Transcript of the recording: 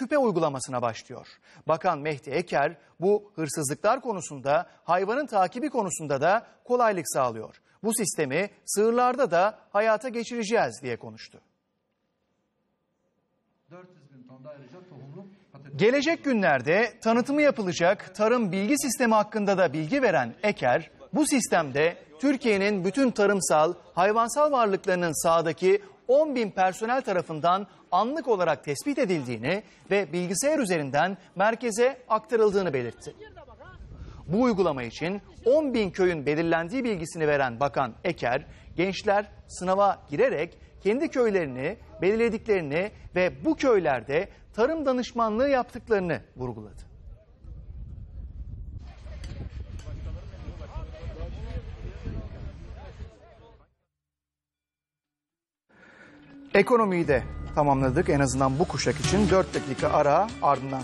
küpe uygulamasına başlıyor. Bakan Mehdi Eker bu hırsızlıklar konusunda hayvanın takibi konusunda da kolaylık sağlıyor. Bu sistemi sığırlarda da hayata geçireceğiz diye konuştu. 400 bin ton da ayrıca tohumlu patates. Gelecek günlerde tanıtımı yapılacak tarım bilgi sistemi hakkında da bilgi veren Eker, bu sistemde Türkiye'nin bütün tarımsal, hayvansal varlıklarının sahadaki 10 bin personel tarafından anlık olarak tespit edildiğini ve bilgisayar üzerinden merkeze aktarıldığını belirtti. Bu uygulama için 10 bin köyün belirlendiği bilgisini veren Bakan Eker, gençler sınava girerek kendi köylerini belirlediklerini ve bu köylerde tarım danışmanlığı yaptıklarını vurguladı. Ekonomiyi de tamamladık. En azından bu kuşak için 4 dakika ara ardından